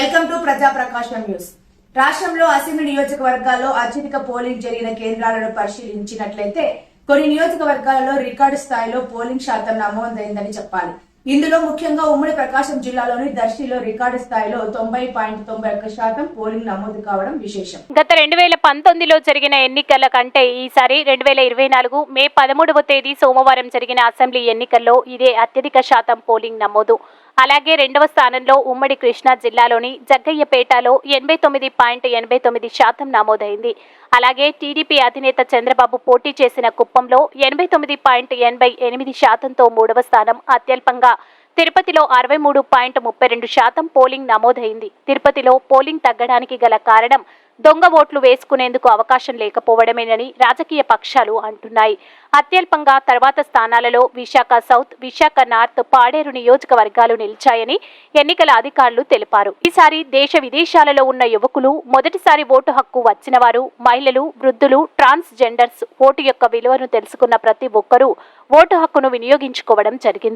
ప్రజా ప్రకాశం న్యూస్. రాష్ట్రంలో అసెంబ్లీ నియోజకవర్గాల్లో అత్యధిక పోలింగ్ జరిగిన కేంద్రాలను పరిశీలించినట్లయితే కొన్ని నియోజకవర్గాలలో రికార్డు స్థాయిలో పోలింగ్ శాతం నమోదైందని చెప్పాలి. ఇందులో ముఖ్యంగా ఉమ్మడి ప్రకాశం జిల్లాలోని దర్శిలో రికార్డు స్థాయిలో తొంభై పాయింట్ తొంభై ఒక్క శాతం పోలింగ్ నమోదు కావడం విశేషం. గత రెండు వేల పంతొమ్మిదిలో జరిగిన ఎన్నికల కంటే ఈసారి రెండు వేల ఇరవై నాలుగు మే పదమూడవ తేదీ సోమవారం జరిగిన అసెంబ్లీ ఎన్నికల్లో ఇదే అత్యధిక శాతం పోలింగ్ నమోదు. అలాగే రెండవ స్థానంలో ఉమ్మడి కృష్ణా జిల్లాలోని జగ్గయ్యపేటలో ఎనభై తొమ్మిది పాయింట్ ఎనభై తొమ్మిది శాతం నమోదైంది. అలాగే టీడీపీ అధినేత చంద్రబాబు పోటీ చేసిన కుప్పంలో ఎనభై తొమ్మిది పాయింట్ ఎనభై ఎనిమిది శాతంతో మూడవ స్థానం అత్యల్పంగా తిరుపతిలో అరవై మూడు పాయింట్ ముప్పై రెండు శాతం పోలింగ్ నమోదైంది. తిరుపతిలో పోలింగ్ తగ్గడానికి గల కారణం దొంగ ఓట్లు వేసుకునేందుకు అవకాశం లేకపోవడమేనని రాజకీయ పక్షాలు అంటున్నాయి. అత్యల్పంగా తర్వాత స్థానాలలో విశాఖ సౌత్ విశాఖ నార్త్ పాడేరు నియోజకవర్గాలు నిలిచాయని ఎన్నికల అధికారులు తెలిపారు. ఈసారి దేశ విదేశాలలో ఉన్న యువకులు మొదటిసారి ఓటు హక్కు వచ్చిన వారు మహిళలు వృద్ధులు ట్రాన్స్ జెండర్స్ ఓటు యొక్క విలువను తెలుసుకున్న ప్రతి ఒక్కరూ ఓటు హక్కును వినియోగించుకోవడం జరిగింది.